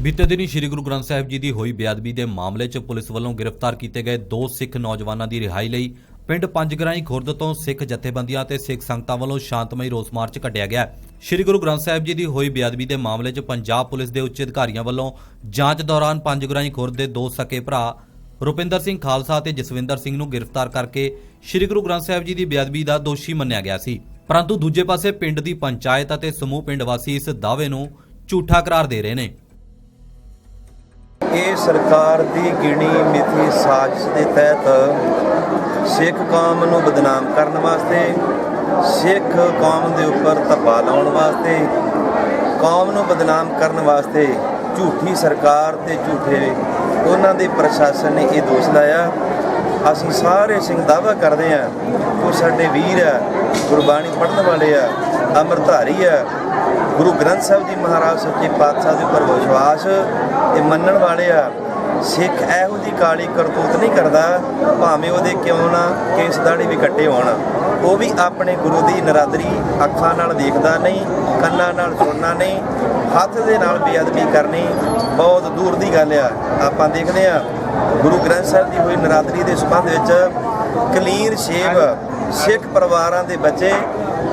ਬੀਤੇ ਦਿਨੀ ਸ੍ਰੀ ਗੁਰੂ ਗ੍ਰੰਥ ਸਾਹਿਬ ਜੀ ਦੀ ਹੋਈ ਬੇਅਦਬੀ ਦੇ ਮਾਮਲੇ 'ਚ ਪੁਲਿਸ ਵੱਲੋਂ ਗ੍ਰਿਫਤਾਰ ਕੀਤੇ ਗਏ ਦੋ ਸਿੱਖ ਨੌਜਵਾਨਾਂ ਦੀ ਰਿਹਾਈ ਲਈ ਪਿੰਡ ਪੰਜਗਰਾਈ ਖੁਰਦ ਤੋਂ ਸਿੱਖ ਜਥੇਬੰਦੀਆਂ ਤੇ ਸਿੱਖ ਸੰਗਤਾਂ ਵੱਲੋਂ ਸ਼ਾਂਤਮਈ ਰੋਸ ਮਾਰਚ ਕੱਢਿਆ ਗਿਆ। ਸ੍ਰੀ ਗੁਰੂ ਗ੍ਰੰਥ ਸਾਹਿਬ ਜੀ ਦੀ ਹੋਈ ਬੇਅਦਬੀ ਦੇ ਮਾਮਲੇ 'ਚ ਪੰਜਾਬ ਪੁਲਿਸ ਦੇ ਉੱਚ ਅਧਿਕਾਰੀਆਂ ਵੱਲੋਂ ਜਾਂਚ ਦੌਰਾਨ ਪੰਜਗਰਾਈ ਖੁਰਦ ਦੇ ਦੋ ਸਕੇ ਭਰਾ ਰੁਪਿੰਦਰ ਸਿੰਘ ਖਾਲਸਾ ਤੇ ਜਸਵਿੰਦਰ ਸਿੰਘ ਨੂੰ ਗ੍ਰਿਫਤਾਰ ਕਰਕੇ ਸ੍ਰੀ ਗੁਰੂ ਗ੍ਰੰਥ ਸਾਹਿਬ ਜੀ ਦੀ ਬੇਅਦਬੀ ਦਾ ਦੋਸ਼ੀ ਮੰਨਿਆ ਗਿਆ ਸੀ। ਪਰੰਤੂ ਦੂਜੇ ਪਾਸੇ ਪਿੰਡ ਦੀ ਪੰਚਾਇਤ ਅਤੇ ਸਮੂਹ ਪਿੰਡ ਵਾਸੀ ਇਸ ਦਾਅਵੇ ਨੂੰ ਝੂਠਾ ਕਰਾਰ ਦੇ ਰਹੇ ਨੇ। ਇਹ ਸਰਕਾਰ ਦੀ ਗਿਣੀ ਮਿਥੀ ਸਾਜ਼ਿਸ਼ ਦੇ ਤਹਿਤ ਸਿੱਖ ਕੌਮ ਨੂੰ ਬਦਨਾਮ ਕਰਨ ਵਾਸਤੇ, ਸਿੱਖ ਕੌਮ ਦੇ ਉੱਪਰ ਧੱਬਾ ਲਾਉਣ ਵਾਸਤੇ, ਕੌਮ ਨੂੰ ਬਦਨਾਮ ਕਰਨ ਵਾਸਤੇ ਝੂਠੀ ਸਰਕਾਰ ਤੇ ਝੂਠੇ ਉਹਨਾਂ ਦੇ ਪ੍ਰਸ਼ਾਸਨ ਨੇ ਇਹ ਦੋਸ਼ ਲਾਇਆ। ਅਸੀਂ ਸਾਰੇ ਸਿੰਘ ਦਾਅਵਾ ਕਰਦੇ ਆ ਉਹ ਸਾਡੇ ਵੀਰ ਆ ਗੁਰਬਾਣੀ ਪੜ੍ਹਨ ਵਾਲੇ ਆ ਅੰਮ੍ਰਿਤਧਾਰੀ ਆ ਗੁਰੂ ਗ੍ਰੰਥ ਸਾਹਿਬ ਜੀ ਮਹਾਰਾਜ ਸੱਚੇ ਪਾਤਸ਼ਾਹ ਦੇ ਉੱਪਰ ਵਿਸ਼ਵਾਸ ਤੇ ਮੰਨਣ ਵਾਲੇ ਆ, ਸਿੱਖ ਇਹੋ ਜੀ ਕਾਲੀ ਕਰਤੂਤ ਨਹੀਂ ਕਰਦਾ, ਭਾਵੇਂ ਉਹਦੇ ਕਿਉਂ ਨਾ ਕੇਸ ਦਾੜੀ ਵੀ ਕੱਟੇ ਹੋਣ। ਉਹ ਵੀ ਆਪਣੇ ਗੁਰੂ ਦੀ ਨਰਾਦਰੀ ਅੱਖਾਂ ਨਾਲ ਦੇਖਦਾ ਨਹੀਂ, ਕੰਨਾਂ ਨਾਲ ਸੁਣਨਾ ਨਹੀਂ, ਹੱਥ ਦੇ ਨਾਲ ਬੇਅਦਬੀ ਕਰਨੀ, ਬਹੁਤ ਦੂਰ ਦੀ ਗੱਲ ਆ। ਆਪਾਂ ਦੇਖਦੇ ਆ, ਗੁਰੂ ਗ੍ਰੰਥ ਸਾਹਿਬ ਦੀ ਹੋਈ ਨਰਾਦਰੀ ਦੇ ਸੰਬੰਧ ਵਿੱਚ ਕਲੀਨ ਸ਼ੇਵ ਸਿੱਖ ਪਰਿਵਾਰਾਂ ਦੇ ਬੱਚੇ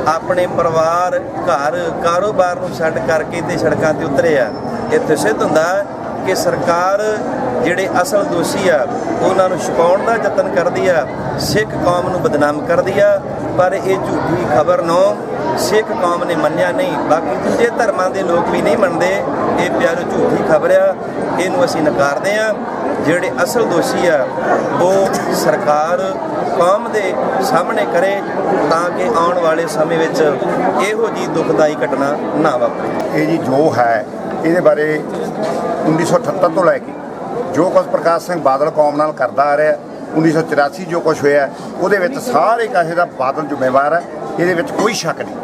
ਆਪਣੇ ਪਰਿਵਾਰ, ਘਰ, ਕਾਰੋਬਾਰ ਨੂੰ ਛੱਡ ਕਰਕੇ ਤੇ ਸੜਕਾਂ ਤੇ ਉਤਰੇ ਆ। ਇੱਥੇ ਸਿੱਧ ਹੁੰਦਾ ਕਿ ਸਰਕਾਰ ਜਿਹੜੇ ਅਸਲ ਦੋਸ਼ੀ ਆ, ਉਹਨਾਂ ਨੂੰ ਛੁਪਾਉਣ ਦਾ ਯਤਨ ਕਰਦੀ ਆ, ਸਿੱਖ ਕੌਮ ਨੂੰ ਬਦਨਾਮ ਕਰਦੀ ਆ, ਪਰ ਇਹ ਝੂਠੀ ਖਬਰ ਨੂੰ ਸਿੱਖ ਕੌਮ ਨੇ ਮੰਨਿਆ ਨਹੀਂ। ਬਾਕੀ ਦੂਜੇ ਧਰਮਾਂ ਦੇ ਲੋਕ ਵੀ ਨਹੀਂ ਮੰਨਦੇ। ਇਹ ਪਿਆਰੋ ਝੂਠੀ ਖਬਰ ਆ। ਇਹਨੂੰ ਅਸੀਂ ਨਕਾਰਦੇ ਆ ਜਿਹੜੇ ਅਸਲ ਦੋਸ਼ੀ ਆ, ਉਹ ਸਰਕਾਰ ਕੌਮ ਦੇ ਸਾਹਮਣੇ ਕਰੇ ਤਾਂ ਕਿ ਆਉਣ ਵਾਲੇ ਸਮੇਂ ਵਿੱਚ ਇਹੋ ਜੀ ਦੁਖਦਾਈ ਘਟਨਾ ਨਾ ਵਾਪਰੇ। ਇਹ ਜੀ ਜੋ ਹੈ, ਇਹਦੇ ਬਾਰੇ 1978 ਤੋਂ ਲੈ ਕੇ ਜੋ ਕੁਝ ਪ੍ਰਕਾਸ਼ ਸਿੰਘ ਬਾਦਲ ਕੌਮ ਨਾਲ ਕਰਦਾ ਆ ਰਿਹਾ 1984 ਜੋ ਕੁਝ ਹੋਇਆ, ਉਹਦੇ ਵਿੱਚ ਸਾਰੇ ਕਾਸੇ ਦਾ ਬਾਦਲ ਜ਼ਿੰਮੇਵਾਰ ਹੈ ਇਹਦੇ ਵਿੱਚ ਕੋਈ ਸ਼ੱਕ ਨਹੀਂ।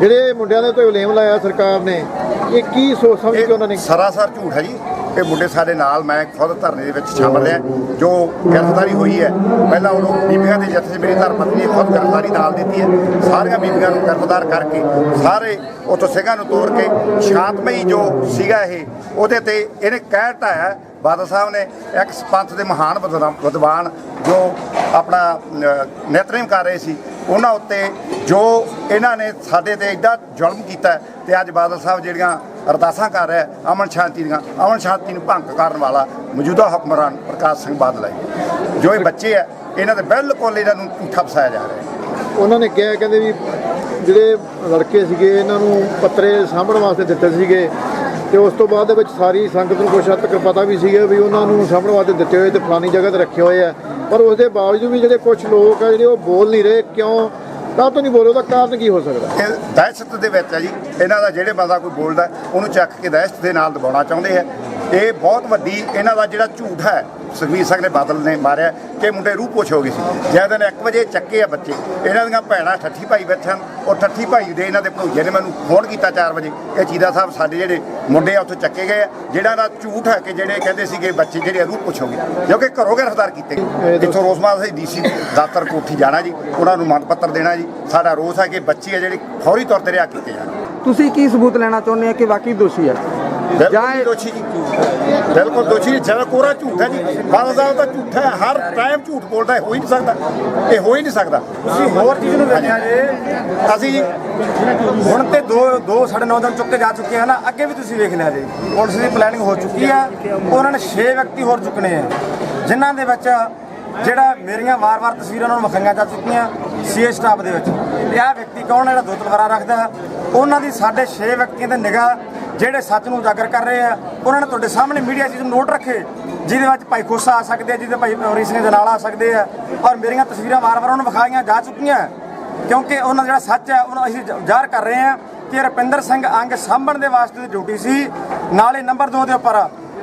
ਜਿਹੜੇ ਮੁੰਡਿਆਂ ਦੇ ਉੱਤੇ ਇਲਜ਼ਾਮ ਲਾਇਆ ਸਰਕਾਰ ਨੇ ਇਹ ਕੀ ਸੋਚ ਸਮਝ ਕੇ ਉਹਨਾਂ ਨੇ ਸਰਾਸਰ ਝੂਠ ਹੈ ਜੀ। ਇਹ ਮੁੰਡੇ ਸਾਡੇ ਨਾਲ ਮੈਂ ਖੁਦ ਧਰਨੇ ਦੇ ਵਿੱਚ ਸ਼ਾਮਲ ਹਾਂ। ਜੋ ਗ੍ਰਿਫਤਾਰੀ ਹੋਈ ਹੈ ਪਹਿਲਾਂ ਉਦੋਂ ਬੀਬੀਆਂ ਦੇ ਜੱਥੇ 'ਚ ਮੇਰੀ ਧਰਮ ਪਤਨੀ ਨੇ ਖੁਦ ਗ੍ਰਿਫਤਾਰੀ ਨਾਲ ਦਿੱਤੀ ਹੈ। ਸਾਰੀਆਂ ਬੀਬੀਆਂ ਨੂੰ ਗ੍ਰਿਫਤਾਰ ਕਰਕੇ ਸਾਰੇ ਉੱਥੋਂ ਸਿੰਘਾਂ ਨੂੰ ਤੋੜ ਕੇ ਸ਼ਾਂਤਮਈ ਜੋ ਸੀਗਾ ਇਹ ਉਹਦੇ ਤੇ ਇਹਨੇ ਕਹਿ ਢਾਇਆ ਬਾਦਲ ਸਾਹਿਬ ਨੇ ਇੱਕ ਪੰਥ ਦੇ ਮਹਾਨ ਵਿਦਵਾ- ਵਿਦਵਾਨ ਜੋ ਆਪਣਾ ਨਿਤਨੇਮ ਕਰ ਰਹੇ ਸੀ ਉਹਨਾਂ ਉੱਤੇ ਜੋ ਇਹਨਾਂ ਨੇ ਸਾਡੇ ਤੇ ਐਡਾ ਜ਼ੁਲਮ ਕੀਤਾ ਹੈ ਤੇ ਅੱਜ ਬਾਦਲ ਸਾਹਿਬ ਜਿਹੜੀਆਂ ਅਰਦਾਸਾਂ ਕਰ ਰਿਹਾ ਅਮਨ ਸ਼ਾਂਤੀ ਦੀਆਂ, ਅਮਨ ਸ਼ਾਂਤੀ ਨੂੰ ਭੰਗ ਕਰਨ ਵਾਲਾ ਮੌਜੂਦਾ ਹੁਕਮਰਾਨ ਪ੍ਰਕਾਸ਼ ਸਿੰਘ ਬਾਦਲ ਹੈ ਜੋ। ਇਹ ਬੱਚੇ ਹੈ, ਇਹਨਾਂ ਦੇ ਬਿਲਕੁਲ ਇਹਨਾਂ ਨੂੰ ਝੂਠਾ ਫਸਾਇਆ ਜਾ ਰਿਹਾ ਉਹਨਾਂ ਨੇ ਕਿਹਾ, ਕਹਿੰਦੇ ਵੀ ਜਿਹੜੇ ਲੜਕੇ ਸੀਗੇ, ਇਹਨਾਂ ਨੂੰ ਪੱਤਰੇ ਸਾਂਭਣ ਵਾਸਤੇ ਦਿੱਤੇ ਸੀਗੇ। ਤੇ ਉਸ ਤੋਂ ਬਾਅਦ ਦੇ ਵਿੱਚ ਸਾਰੀ ਸੰਗਤ ਨੂੰ ਕੁਛ ਹੱਦ ਤੱਕ ਪਤਾ ਵੀ ਸੀਗਾ ਵੀ ਉਹਨਾਂ ਨੂੰ ਸਾਂਭਣ ਵਾਸਤੇ ਦਿੱਤੇ ਹੋਏ ਤੇ ਫਲਾਨੀ ਜਗ੍ਹਾ ਤੇ ਰੱਖੇ ਹੋਏ ਆ। ਪਰ ਉਸ ਦੇ ਬਾਵਜੂਦ ਵੀ ਜਿਹੜੇ ਕੁਝ ਲੋਕ ਆ, ਜਿਹੜੇ ਉਹ ਬੋਲ ਨਹੀਂ ਰਹੇ, ਕਿਉਂ? ਤਾਂ ਤੋਂ ਨਹੀਂ ਬੋਲੇ ਉਹਦਾ ਕਾਰਨ ਕੀ ਹੋ ਸਕਦਾ? ਇਹ ਦਹਿਸ਼ਤ ਦੇ ਵਿੱਚ ਹੈ ਜੀ। ਇਹਨਾਂ ਦਾ ਜਿਹੜੇ ਬੰਦਾ ਕੋਈ ਬੋਲਦਾ, ਉਹਨੂੰ ਚੱਕ ਕੇ ਦਹਿਸ਼ਤ ਦੇ ਨਾਲ ਦਬਾਉਣਾ ਚਾਹੁੰਦੇ ਆ। ਇਹ ਬਹੁਤ ਵੱਡੀ, ਇਹਨਾਂ ਦਾ ਜਿਹੜਾ ਝੂਠ ਹੈ ਸੁਖਬੀਰ ਸਿੰਘ ਨੇ ਬਾਦਲ ਨੇ ਮਾਰਿਆ ਕਿ ਮੁੰਡੇ ਰੂਹ ਪੁੱਛ ਹੋ ਗਈ ਸੀ। ਜਦ ਦਿਨ 1 ਵਜੇ ਚੱਕੇ ਆ ਬੱਚੇ ਇਹਨਾਂ ਦੀਆਂ ਭੈਣਾਂ ਠੱਠੀ ਭਾਈ ਬੈਠਣ ਉਹ ਠੱਠੀ ਭਾਈ ਦੇ ਇਹਨਾਂ ਦੇ ਭਣੋਈਏ ਨੇ ਮੈਨੂੰ ਫੋਨ ਕੀਤਾ 4 ਵਜੇ। ਇਹ ਚੀਦਾ ਸਾਹਿਬ ਸਾਡੇ ਜਿਹੜੇ ਮੁੰਡੇ ਆ ਉੱਥੋਂ ਚੱਕੇ ਗਏ ਆ ਜਿਹੜਾ ਦਾ ਝੂਠ ਹੈ ਕਿ ਜਿਹੜੇ ਕਹਿੰਦੇ ਸੀਗੇ ਬੱਚੇ ਜਿਹੜੇ ਪੁੱਛ ਹੋ ਗਏ ਕਿਉਂਕਿ ਘਰੋਂ ਗ੍ਰਿਫਤਾਰ ਕੀਤੇ। ਗਏ ਇੱਥੋਂ ਰੋਜ਼ਮਾਰ ਅਸੀਂ ਡੀਸੀ ਦਫ਼ਤਰ ਕੋਠੀ ਜਾਣਾ ਜੀ ਉਹਨਾਂ ਨੂੰ ਮੰਗ ਪੱਤਰ ਦੇਣਾ ਜੀ। ਸਾਡਾ ਰੋਸ ਹੈ ਕਿ ਬੱਚੇ ਆ ਜਿਹੜੇ ਫੌਰੀ ਤੌਰ ਤੇ ਰਿਹਾ ਕੀਤੇ ਜਾਣ। ਤੁਸੀਂ ਕੀ ਸਬੂਤ ਲੈਣਾ ਚਾਹੁੰਦੇ ਆ ਕਿ ਵਾਕਈ ਦੋਸ਼ੀ ਹੈ ਜਾਂ ਜੀ ਇਹ- ਦੋਸ਼ੀ ਜੀ ਬਿਲਕੁਲ ਦੋਸ਼ੀ ਜੀ ਜਿਹੜਾ ਕੋਰਾ ਝੂਠ ਜੀ। ਬਾਦਲ ਸਾਹਿਬ ਤਾਂ ਝੂਠ ਹੈ ਹਰ ਟਾਈਮ ਝੂਠ ਬੋਲਦਾ ਹੈ ਹੋ ਹੀ ਨਹੀਂ ਸਕਦਾ। ਇਹ ਹੋ ਹੀ ਨਹੀਂ ਸਕਦਾ। ਤੁਸੀਂ ਹੋਰ ਚੀਜ਼ ਨੂੰ ਵੇਖਿਆ ਜੇ। ਅਸੀਂ ਹੁਣ ਤੇ ਦੋ ਦੋ ਸਾਡੇ ਨੌਜਵਾਨ ਚੁੱਕ ਕੇ ਜਾ ਚੁੱਕੇ ਹਨ ਅੱਗੇ ਵੀ ਤੁਸੀਂ ਵੇਖ ਲਿਆ ਜੀ। ਪੁਲਿਸ ਦੀ ਪਲੈਨਿੰਗ ਹੋ ਚੁੱਕੀ ਆ। ਉਹਨਾਂ ਨੇ 6 ਵਿਅਕਤੀ ਹੋਰ ਚੁੱਕਣੇ ਆ। ਜਿਨ੍ਹਾਂ ਦੇ ਵਿੱਚ ਜਿਹੜਾ ਮੇਰੀਆਂ ਵਾਰ-ਵਾਰ ਤਸਵੀਰਾਂ ਉਹਨਾਂ ਨੂੰ ਵਿਖਾਈਆਂ ਜਾ ਚੁੱਕੀਆਂ ਸੀਏ ਸਟਾਫ ਦੇ ਵਿੱਚ। ਆਹ ਵਿਅਕਤੀ ਕੌਣ ਹੈ? ਜਿਹੜਾ ਦੋ ਤਲਵਾਰਾਂ ਰੱਖਦਾ ਉਹਨਾਂ ਦੀ ਸਾਡੇ 6 ਵਿਅਕਤੀਆਂ ਤੇ ਨਿਗਾਹ ਜਿਹੜੇ ਸੱਚ ਨੂੰ ਉਜਾਗਰ ਕਰ ਰਹੇ ਆ, ਉਹਨਾਂ ਨੇ ਤੁਹਾਡੇ ਸਾਹਮਣੇ ਮੀਡੀਆ ਚੀਜ਼ ਨੋਟ ਰੱਖੇ, ਜਿਹਦੇ ਵਿੱਚ ਭਾਈ ਖੋਸਾ ਆ ਸਕਦੇ ਆ, ਜਿਹਦੇ ਭਾਈ ਅਮਰੀਕ ਸਿੰਘ ਦੇ ਨਾਲ ਆ ਸਕਦੇ ਆ, ਔਰ ਮੇਰੀਆਂ ਤਸਵੀਰਾਂ ਵਾਰ-ਵਾਰ ਉਹਨਾਂ ਵਿਖਾਈਆਂ ਜਾ ਚੁੱਕੀਆਂ। ਕਿਉਂਕਿ ਉਹਨਾਂ ਦਾ ਜਿਹੜਾ ਸੱਚ ਹੈ ਉਹਨੂੰ ਅਸੀਂ ਜ਼ਾਹਰ ਕਰ ਰਹੇ ਹਾਂ ਕਿ ਰਪਿੰਦਰ ਸਿੰਘ ਅੰਗ ਸਾਂਭਣ ਦੇ ਵਾਸਤੇ ਦੀ ਡਿਊਟੀ ਸੀ। ਨਾਲੇ ਨੰਬਰ 2 ਦੇ ਉੱਪਰ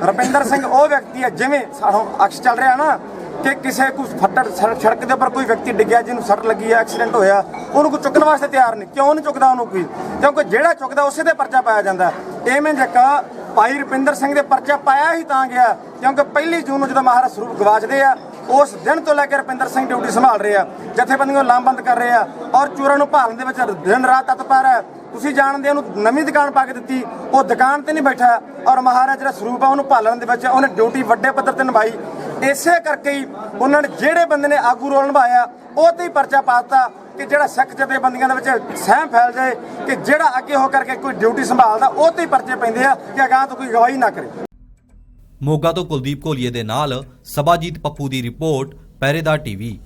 ਰਪਿੰਦਰ ਸਿੰਘ ਉਹ ਵਿਅਕਤੀ ਹੈ ਜਿਵੇਂ ਸਾਨੂੰ ਅਕਸ ਚੱਲ ਰਿਹਾ ਨਾ ਕਿ ਕਿਸੇ ਕੋਈ ਫੱਟੜ ਸੜ- ਸੜਕ ਦੇ ਉੱਪਰ ਕੋਈ ਵਿਅਕਤੀ ਡਿੱਗਿਆ, ਜਿਹਨੂੰ ਸੱਟ ਲੱਗੀ ਹੈ ਐਕਸੀਡੈਂਟ ਹੋਇਆ, ਉਹਨੂੰ ਕੋਈ ਚੁੱਕਣ ਵਾਸਤੇ ਤਿਆਰ ਨਹੀਂ। ਕਿਉਂ ਨਹੀਂ ਚੁੱਕਦਾ ਉਹਨੂੰ ਕੋਈ? ਕਿਉਂਕਿ ਜਿਹੜਾ ਚੁੱਕਦਾ, ਉਸੇ 'ਤੇ ਪਰਚਾ ਪਾਇਆ ਜਾਂਦਾ। ਐਵੇਂ ਜੱਕਾ ਭਾਈ ਰੁਪਿੰਦਰ ਸਿੰਘ ਦੇ ਪਰਚਾ ਪਾਇਆ ਹੀ ਤਾਂ ਗਿਆ, ਕਿਉਂਕਿ ਪਹਿਲੀ ਜੂਨ ਨੂੰ ਜਦੋਂ ਮਹਾਰਾਜ ਸਰੂਪ ਗਵਾਚਦੇ ਆ ਉਸ ਦਿਨ ਤੋਂ ਲੈ ਕੇ ਰੁਪਿੰਦਰ ਸਿੰਘ ਡਿਊਟੀ ਸੰਭਾਲ ਰਹੇ ਆ। ਜਥੇਬੰਦੀਆਂ ਨੂੰ ਲਾਮਬੰਦ ਕਰ ਰਹੇ ਆ ਔਰ ਚੋਰਾਂ ਨੂੰ ਭਾਲਣ ਦੇ ਵਿੱਚ ਦਿਨ ਰਾਤ ਤਤਪਰ ਹੈ। ਤੁਸੀਂ ਜਾਣਦੇ ਉਹਨੂੰ ਨਵੀਂ ਦੁਕਾਨ ਪਾ ਕੇ ਦਿੱਤੀ। ਉਹ ਦੁਕਾਨ ਤੇ ਨਹੀਂ ਬੈਠਾ ਔਰ ਮਹਾਰਾਜ ਜਿਹੜਾ ਸਰੂਪ ਆ, ਉਹਨੂੰ ਭਾਲਣ ਦੇ ਵਿੱਚ ਉਹਨੇ ਡਿਊਟੀ ਵੱਡੇ ਪੱਧਰ ਤੇ ਨਿਭਾਈ। ਇਸੇ ਕਰਕੇ ਹੀ ਉਹਨਾਂ ਨੇ ਜਿਹੜੇ ਬੰਦੇ ਨੇ ਆਗੂ ਰੋਲ ਨਿਭਾਇਆ, ਉਹ ਤੇ ਹੀ ਪਰਚਾ ਪਾਤਾ ਕਿ ਜਿਹੜਾ ਸਿੱਖ ਜਥੇਬੰਦੀਆਂ ਦੇ ਵਿੱਚ ਸਹਿਮ ਫੈਲ ਜਾਏ ਕਿ ਜਿਹੜਾ ਅੱਗੇ ਹੋ ਕਰਕੇ ਕੋਈ ਡਿਊਟੀ ਸੰਭਾਲਦਾ, ਉਹ ਤੇ ਹੀ ਪਰਚੇ ਪੈਂਦੇ ਆ ਕਿ ਅਗਾਂਹ ਤੋਂ ਕੋਈ ਗਵਾਹੀ ਨਾ ਕਰੇ। ਮੋਗਾ ਤੋਂ ਕੁਲਦੀਪ ਕੋਲੀਏ ਦੇ ਨਾਲ ਸਬਾਜੀਤ ਪੱਪੂ ਦੀ ਰਿਪੋਰਟ ਪਹਿਰੇਦਾਰ ਟੀਵੀ।